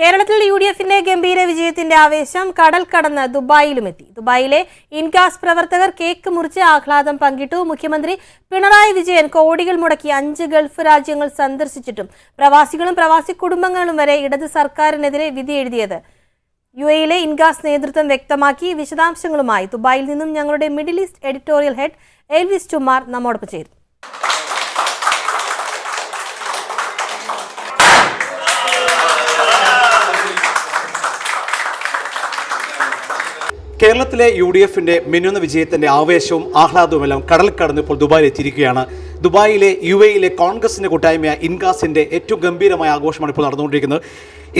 കേരളത്തിൽ U D എഫിന്റെ ഗംഭീര വിജയത്തിന്റെ ആവേശം കടൽ കടന്ന് ദുബായിലുമെത്തി. ദുബായിലെ ഇൻകാസ് പ്രവർത്തകർ കേക്ക് മുറിച്ച് ആഹ്ലാദം പങ്കിട്ടു. മുഖ്യമന്ത്രി പിണറായി വിജയൻ കോടികൾ മുടക്കി അഞ്ച് ഗൾഫ് രാജ്യങ്ങൾ സന്ദർശിച്ചിട്ടും പ്രവാസികളും പ്രവാസി കുടുംബങ്ങളും വരെ ഇടത് സർക്കാരിനെതിരെ വിധി എഴുതിയത് യു എയിലെ ഇൻകാസ് നേതൃത്വം വ്യക്തമാക്കി വിശദാംശങ്ങളുമായി ദുബായിൽ നിന്നും ഞങ്ങളുടെ Middle East editorial head Elvis ടുമാർ നമ്മോടൊപ്പം ചേരും കേരളത്തിലെ യു ഡി എഫിന്റെ മിന്നുന്ന വിജയത്തിന്റെ ആവേശവും ആഹ്ലാദവുമെല്ലാം കടൽ കടന്ന് ഇപ്പോൾ ദുബായിൽ എത്തിയിരിക്കുകയാണ്. ദുബായിലെ യു എയിലെ കോൺഗ്രസിന്റെ കൂട്ടായ്മയായ ഇൻകാസിന്റെ ഏറ്റവും ഗംഭീരമായ ആഘോഷമാണ് ഇപ്പോൾ നടന്നുകൊണ്ടിരിക്കുന്നത്.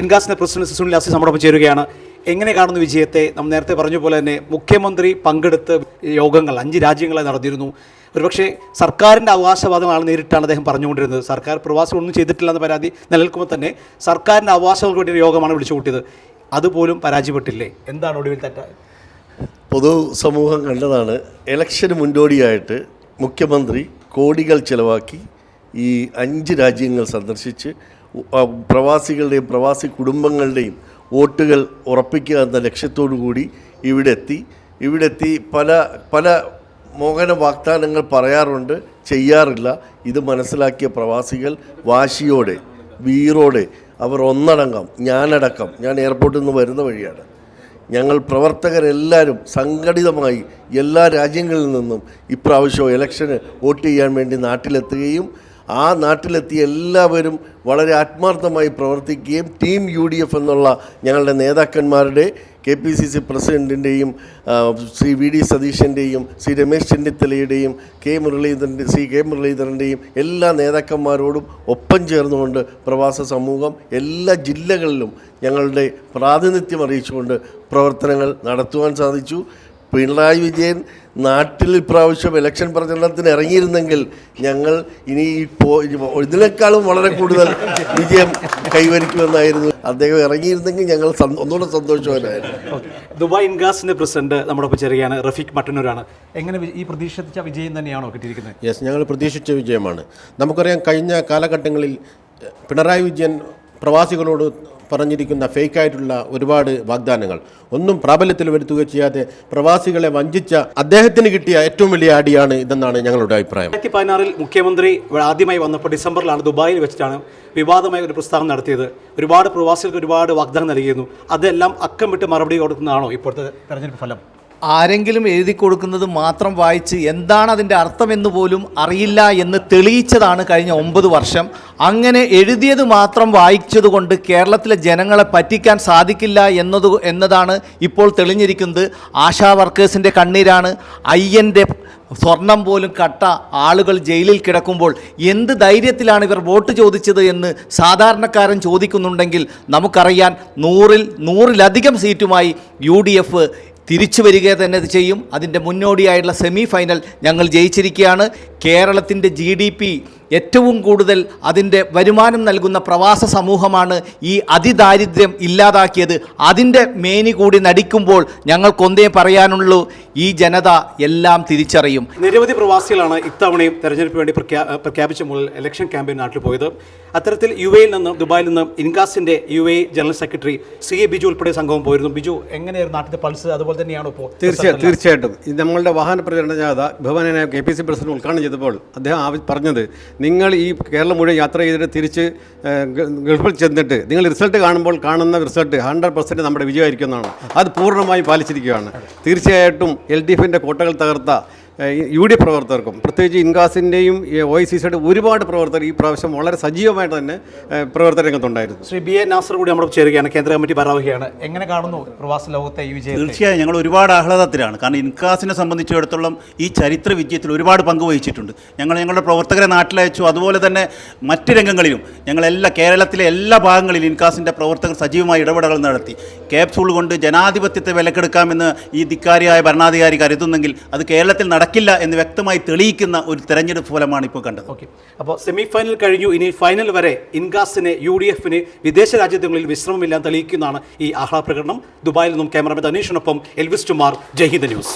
ഇൻകാസിന്റെ പ്രസിഡന്റ് സുനിൽ അസി നമ്മോടൊപ്പം ചേരുകയാണ്. എങ്ങനെ കാണുന്നു വിജയത്തെ? നമ്മൾ നേരത്തെ പറഞ്ഞ പോലെ തന്നെ മുഖ്യമന്ത്രി പങ്കെടുത്ത് യോഗങ്ങൾ അഞ്ച് രാജ്യങ്ങളെ നടന്നിരുന്നു ഒരുപക്ഷെ സർക്കാരിന്റെ അവകാശവാദങ്ങളാണ് നേരിട്ടാണ് അദ്ദേഹം പറഞ്ഞുകൊണ്ടിരുന്നത്. സർക്കാർ പ്രവാസികൾ ഒന്നും ചെയ്തിട്ടില്ല എന്ന പരാതി നിലനിൽക്കുമ്പോൾ തന്നെ സർക്കാരിന്റെ അവകാശങ്ങൾക്ക് വേണ്ടി യോഗമാണ് വിളിച്ചു കൂട്ടിയത് അതുപോലും പരാജയപ്പെട്ടില്ലേ? എന്താണ് ഒടുവിൽ തെറ്റ പൊതു സമൂഹം കണ്ടതാണ് ഇലക്ഷന് മുന്നോടിയായിട്ട് മുഖ്യമന്ത്രി കോടികൾ ചിലവാക്കി ഈ അഞ്ച് രാജ്യങ്ങൾ സന്ദർശിച്ച് പ്രവാസികളുടെയും പ്രവാസി കുടുംബങ്ങളുടെയും വോട്ടുകൾ ഉറപ്പിക്കുക എന്ന ലക്ഷ്യത്തോടു കൂടി ഇവിടെ എത്തി ഇവിടെ എത്തി പല പല മോഹന വാഗ്ദാനങ്ങൾ പറയാറുണ്ട് ചെയ്യാറില്ല. ഇത് മനസ്സിലാക്കിയ പ്രവാസികൾ വാശിയോടെ വീറോടെ അവർ ഒന്നടങ്കം ഞാനടക്കം ഞാൻ എയർപോർട്ടിൽ നിന്ന് വരുന്ന വഴിയാണ്. ഞങ്ങൾ പ്രവർത്തകരെല്ലാവരും സംഘടിതമായി എല്ലാ രാജ്യങ്ങളിൽ നിന്നും ഇപ്രാവശ്യം ഇലക്ഷന് വോട്ട് ചെയ്യാൻ വേണ്ടി നാട്ടിലെത്തുകയും ആ നാട്ടിലെത്തിയ എല്ലാവരും വളരെ ആത്മാർത്ഥമായി പ്രവർത്തിക്കുകയും ടീം യു ഡി എഫ് എന്നുള്ള ഞങ്ങളുടെ നേതാക്കന്മാരുടെ കെ പി സി സി പ്രസിഡന്റിന്റെയും ശ്രീ വി ഡി സതീശന്റെയും ശ്രീ രമേശ് ചെന്നിത്തലയുടെയും കെ മുരളീധരന്റെ ശ്രീ കെ മുരളീധരന്റെയും എല്ലാ നേതാക്കന്മാരോടും ഒപ്പം ചേർന്നുകൊണ്ട് പ്രവാസ സമൂഹം എല്ലാ ജില്ലകളിലും ഞങ്ങളുടെ പ്രാതിനിധ്യം അറിയിച്ചുകൊണ്ട് പ്രവർത്തനങ്ങൾ നടത്തുവാൻ സാധിച്ചു. പിണറായി വിജയൻ നാട്ടിൽ ഇപ്രാവശ്യം ഇലക്ഷൻ പ്രചരണത്തിന് ഇറങ്ങിയിരുന്നെങ്കിൽ ഞങ്ങൾ ഇനി ഇപ്പോൾ ഇതിനേക്കാളും വളരെ കൂടുതൽ വിജയം കൈവരിക്കുമെന്നായിരുന്നു. അദ്ദേഹം ഇറങ്ങിയിരുന്നെങ്കിൽ ഞങ്ങൾ ഒന്നുകൂടെ സന്തോഷവാനായിരുന്നു. ദുബായ് ഇൻഗാസിന്റെ പ്രസിഡന്റ് നമ്മുടെ ചേരുകയാണ്. റഫീഖ് മട്ടന്നൂരാണ്. എങ്ങനെ ഈ പ്രതീക്ഷിച്ച വിജയം തന്നെയാണോ കിട്ടിയിരിക്കുന്നത്? യെസ് ഞങ്ങൾ പ്രതീക്ഷിച്ച വിജയമാണ്. നമുക്കറിയാം കഴിഞ്ഞ കാലഘട്ടങ്ങളിൽ പിണറായി വിജയൻ പ്രവാസികളോട് പറഞ്ഞിരിക്കുന്ന ഫേക്കായിട്ടുള്ള ഒരുപാട് വാഗ്ദാനങ്ങൾ. ഒന്നും പ്രാബല്യത്തിൽ വരുത്തുക ചെയ്യാതെ പ്രവാസികളെ വഞ്ചിച്ച അദ്ദേഹത്തിന് കിട്ടിയ ഏറ്റവും വലിയ അടിയാണ് ഇതെന്നാണ് ഞങ്ങളുടെ അഭിപ്രായം. രണ്ടായിരത്തി പതിനാറിൽ മുഖ്യമന്ത്രി ആദ്യമായി വന്നപ്പോൾ ഡിസംബറിലാണ് ദുബായിൽ വെച്ചിട്ടാണ് വിവാദമായ ഒരു പ്രസ്താവന നടത്തിയത്. ഒരുപാട് പ്രവാസികൾക്ക് ഒരുപാട് വാഗ്ദാനം നൽകിയിരുന്നു. അതെല്ലാം അക്കം വിട്ട് മറുപടി കൊടുക്കുന്നതാണോ ഇപ്പോഴത്തെ തെരഞ്ഞെടുപ്പ് ഫലം? ആരെങ്കിലും എഴുതി കൊടുക്കുന്നത് മാത്രം വായിച്ച് എന്താണ് അതിന്റെ അർത്ഥമെന്ന് പോലും അറിയില്ല എന്ന് തെളിയിച്ചതാണ് കഴിഞ്ഞ ഒമ്പത് വർഷം. അങ്ങനെ എഴുതിയത് മാത്രം വായിച്ചതുകൊണ്ട് കേരളത്തിലെ ജനങ്ങളെ പറ്റിക്കാൻ സാധിക്കില്ല എന്നത് എന്നതാണ് ഇപ്പോൾ തെളിഞ്ഞിരിക്കുന്നത്. ആശാ വർക്കേഴ്സിന്റെ കണ്ണീരാണ്. അയ്യന്റെ സ്വർണം പോലും കട്ട ആളുകൾ ജയിലിൽ കിടക്കുമ്പോൾ എന്ത് ധൈര്യത്തിലാണ് ഇവർ വോട്ട് ചോദിച്ചത് എന്ന് സാധാരണക്കാരൻ ചോദിക്കുന്നുണ്ടെങ്കിൽ നമുക്കറിയാൻ നൂറിൽ നൂറിലധികം സീറ്റുമായി യു ഡി എഫ് തിരിച്ചു വരിക തന്നെ ചെയ്യും. അതിന്റെ മുന്നോടിയായിട്ടുള്ള സെമി ഫൈനൽ ഞങ്ങൾ ജയിച്ചിരിക്കുകയാണ്. കേരളത്തിന്റെ ജി ഏറ്റവും കൂടുതൽ അതിന്റെ വരുമാനം നൽകുന്ന പ്രവാസ സമൂഹമാണ് ഈ അതിദാരിദ്ര്യം ഇല്ലാതാക്കിയത്. അതിന്റെ മേനി കൂടി നടിക്കുമ്പോൾ ഞങ്ങൾക്കൊന്നേ പറയാനുള്ളൂ ഈ ജനത എല്ലാം തിരിച്ചറിയും. നിരവധി പ്രവാസികളാണ് ഇത്തവണയും തെരഞ്ഞെടുപ്പിന് വേണ്ടി പ്രഖ്യാ പ്രഖ്യാപിച്ച മുതൽ ഇലക്ഷൻ ക്യാമ്പയിൻ നാട്ടിൽ പോയത്. അത്തരത്തിൽ യു എയിൽ നിന്ന് ദുബായിൽ നിന്ന് ഇൻകാസിന്റെ U A general secretary C A Biju ഉൾപ്പെടെ സംഘവും പോയിരുന്നു. ബിജു എങ്ങനെയായിരുന്നു നാട്ടിലെ പൾസ്? അതുപോലെ തന്നെയാണോ ഇപ്പോൾ തീർച്ചയായും തീർച്ചയായിട്ടും. ഇത് നമ്മളുടെ വാഹന പ്രചരണ ജാഥ ബഹുമാനായ കെ പി സി പ്രസിഡന്റ് ഉദ്ഘാടനം ചെയ്തപ്പോൾ അദ്ദേഹം പറഞ്ഞത് നിങ്ങൾ ഈ കേരളം മുഴുവൻ യാത്ര ചെയ്തിട്ട് തിരിച്ച് ഗൾഫിൽ ചെന്നിട്ട് നിങ്ങൾ റിസൾട്ട് കാണുമ്പോൾ കാണുന്ന റിസൾട്ട് ഹൺഡ്രഡ് പെർസെന്റ് നമ്മുടെ വിജയമായിരിക്കുന്നതാണ് അത് പൂർണമായും പാലിച്ചിരിക്കുകയാണ്. തീർച്ചയായിട്ടും എൽ ഡി എഫിന്റെ കോട്ടകൾ തകർത്ത യു ഡി എഫ് പ്രവർത്തകർക്കും പ്രത്യേകിച്ച് ഇൻകാസിന്റെയും ഒ ഐ സി സിയുടെ ഒരുപാട് പ്രവർത്തകർ ഈ പ്രാവശ്യം വളരെ സജീവമായിട്ട് തന്നെ പ്രവർത്തന രംഗത്തുണ്ടായിരുന്നു. ശ്രീ ബി എ നാസർ കൂടി നമ്മുടെ ചേരുകയാണ്. കേന്ദ്ര കമ്മിറ്റി ഭാരവാഹിയാണ്. എങ്ങനെ കാണുന്നു പ്രവാസ ലോകത്തെ ഈ വിജയം തീർച്ചയായും ഞങ്ങൾ ഒരുപാട് ആഹ്ലാദത്തിലാണ്. കാരണം ഇൻകാസിനെ സംബന്ധിച്ചിടത്തോളം ഈ ചരിത്ര വിജയത്തിൽ ഒരുപാട് പങ്ക് വഹിച്ചിട്ടുണ്ട്. ഞങ്ങൾ ഞങ്ങളുടെ പ്രവർത്തകരെ നാട്ടിലയച്ചു. അതുപോലെ തന്നെ മറ്റ് രംഗങ്ങളിലും ഞങ്ങളെല്ലാ കേരളത്തിലെ എല്ലാ ഭാഗങ്ങളിലും ഇൻകാസിന്റെ പ്രവർത്തകർ സജീവമായി ഇടപെടലുകൾ നടത്തി. ക്യാപ്സൂൾ കൊണ്ട് ജനാധിപത്യത്തെ വിലക്കെടുക്കാമെന്ന് ഈ ധിക്കാരിയായ ഭരണാധികാരി കരുതുന്നെങ്കിൽ അത് കേരളത്തിൽ നടക്കില്ല എന്ന് വ്യക്തമായി തെളിയിക്കുന്ന ഒരു തെരഞ്ഞെടുപ്പ് ഫലമാണ് ഇപ്പോൾ കണ്ടത്. ഓക്കെ. അപ്പോൾ സെമി ഫൈനൽ കഴിഞ്ഞു. ഇനി ഫൈനൽ വരെ ഇൻഗാസിന് യു ഡി എഫിന് വിദേശ രാജ്യങ്ങളിൽ വിശ്രമമില്ലാതെ തെളിയിക്കുന്നതാണ് ഈ ആഹ്ലാദ പ്രകടനം. ദുബായിൽ നിന്നും ക്യാമറമാൻ അനീഷിനൊപ്പം എൽവിസ് കുമാർ ജയ്ഹിന്ദ് ന്യൂസ്.